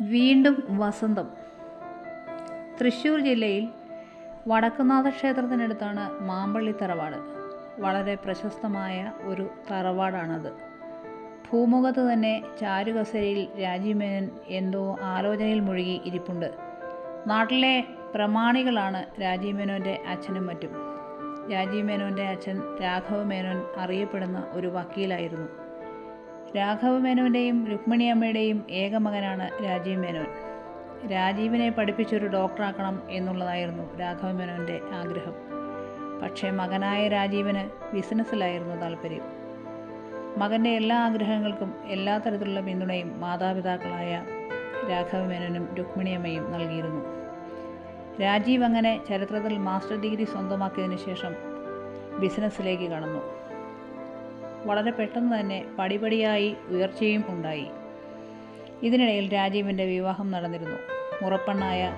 വീണ്ടും വസന്തം. തൃശ്ശൂർ ജില്ലയിൽ വടക്കുന്നാഥ ക്ഷേത്രത്തിനടുത്താണ് മാമ്പള്ളി തറവാട്. വളരെ പ്രശസ്തമായ ഒരു തറവാടാണത്. ഭൂമുഖത്ത് തന്നെ ചാരുകസരയിൽ രാജീവ് മേനോൻ എന്തോ ആലോചനയിൽ മുഴുകി ഇരിപ്പുണ്ട്. നാട്ടിലെ പ്രമാണികളാണ് രാജീവ് മേനോന്റെ അച്ഛനും മറ്റും. രാജീവ് മേനോന്റെ അച്ഛൻ രാഘവ മേനോൻ അറിയപ്പെടുന്ന ഒരു വക്കീലായിരുന്നു. രാഘവ മേനോന്റെയും രുക്മിണി അമ്മയുടെയും ഏക മകനാണ് രാജീവ് മേനോൻ. രാജീവിനെ പഠിപ്പിച്ചൊരു ഡോക്ടറാക്കണം എന്നുള്ളതായിരുന്നു രാഘവ മേനോന്റെ ആഗ്രഹം. പക്ഷേ മകനായ രാജീവിന് ബിസിനസ്സിലായിരുന്നു താല്പര്യം. മകന്റെ എല്ലാ ആഗ്രഹങ്ങൾക്കും എല്ലാ തരത്തിലുള്ള പിന്തുണയും മാതാപിതാക്കളായ രാഘവമേനോനും രുക്മിണിയമ്മയും നൽകിയിരുന്നു. രാജീവ് അങ്ങനെ ചരിത്രത്തിൽ മാസ്റ്റർ ഡിഗ്രി സ്വന്തമാക്കിയതിനു ശേഷം ബിസിനസ്സിലേക്ക് കടന്നു. വളരെ പെട്ടെന്ന് തന്നെ പടിപടിയായി ഉയർച്ചയും ഉണ്ടായി. ഇതിനിടയിൽ രാജീവിന്റെ വിവാഹം നടന്നിരുന്നു. മുറപ്പെണ്ണായ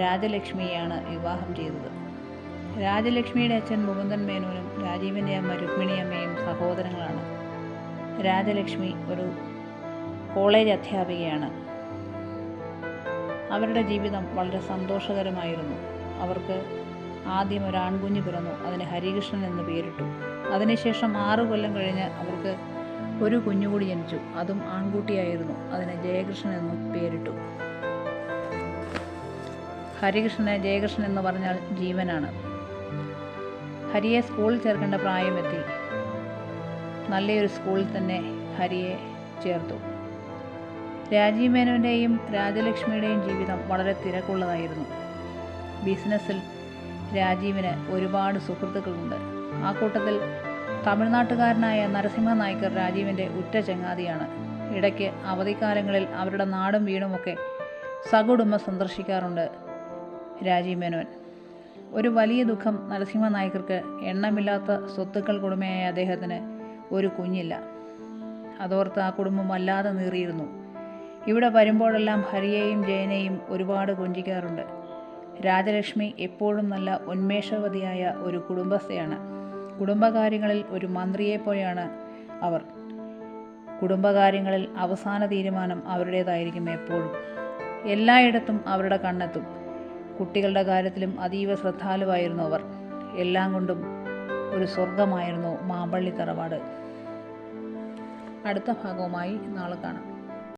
രാജലക്ഷ്മിയെയാണ് വിവാഹം ചെയ്തത്. രാജലക്ഷ്മിയുടെ അച്ഛൻ മുകുന്ദൻ മേനോനും രാജീവിന്റെ അമ്മ രുക്മിണിയമ്മയും സഹോദരങ്ങളാണ്. രാജലക്ഷ്മി ഒരു കോളേജ് അധ്യാപികയാണ്. അവരുടെ ജീവിതം വളരെ സന്തോഷകരമായിരുന്നു. അവർക്ക് ആദ്യം ഒരു ആൺകുഞ്ഞ് പിറന്നു. അതിന് ഹരികൃഷ്ണൻ എന്ന് പേരിട്ടു. അതിനുശേഷം ആറു കൊല്ലം കഴിഞ്ഞ് അവർക്ക് ഒരു കുഞ്ഞുകൂടി ജനിച്ചു. അതും ആൺകുട്ടിയായിരുന്നു. അതിന് ജയകൃഷ്ണൻ എന്ന് പേരിട്ടു. ഹരികൃഷ്ണന് ജയകൃഷ്ണൻ എന്ന് പറഞ്ഞാൽ ജീവനാണ്. ഹരിയെ സ്കൂളിൽ ചേർക്കേണ്ട പ്രായമെത്തി. നല്ലൊരു സ്കൂളിൽ തന്നെ ഹരിയെ ചേർത്തു. രാജീവ് മേനോന്റെയും രാജലക്ഷ്മിയുടെയും ജീവിതം വളരെ തിരക്കുള്ളതായിരുന്നു. ബിസിനസ്സിൽ രാജീവിന് ഒരുപാട് സുഹൃത്തുക്കളുണ്ട്. ആ കൂട്ടത്തിൽ തമിഴ്നാട്ടുകാരനായ നരസിംഹ നായ്ക്കർ രാജീവിന്റെ ഉറ്റ ചങ്ങാതിയാണ്. ഇടയ്ക്ക് അവധിക്കാലങ്ങളിൽ അവരുടെ നാടും വീടുമൊക്കെ സകുടുംബം സന്ദർശിക്കാറുണ്ട് രാജീവ് മേനോൻ. ഒരു വലിയ ദുഃഖം നരസിംഹ നായ്ക്കർക്ക് എണ്ണമില്ലാത്ത സ്വത്തുക്കൾ കുടുമയായ അദ്ദേഹത്തിന് ഒരു കുഞ്ഞില്ല. അതോർത്ത് ആ കുടുംബം വല്ലാതെ നീറിയിരുന്നു. ഇവിടെ വരുമ്പോഴെല്ലാം ഹരിയെയും ജയനെയും ഒരുപാട് കൊഞ്ചിക്കാറുണ്ട്. രാജലക്ഷ്മി എപ്പോഴും നല്ല ഉന്മേഷവതിയായ ഒരു കുടുംബസ്ഥയാണ്. കുടുംബകാര്യങ്ങളിൽ ഒരു മന്ത്രിയെപ്പോലെയാണ് അവർ. കുടുംബകാര്യങ്ങളിൽ അവസാന തീരുമാനം അവരുടേതായിരിക്കും എപ്പോഴും. എല്ലായിടത്തും അവരുടെ കണ്ണെത്തും. കുട്ടികളുടെ കാര്യത്തിലും അതീവ ശ്രദ്ധാലുവായിരുന്നു അവർ. എല്ലാം കൊണ്ടും ഒരു സ്വർഗമായിരുന്നു മാമ്പള്ളി തറവാട്. അടുത്ത ഭാഗവുമായി നാളെ കാണാം.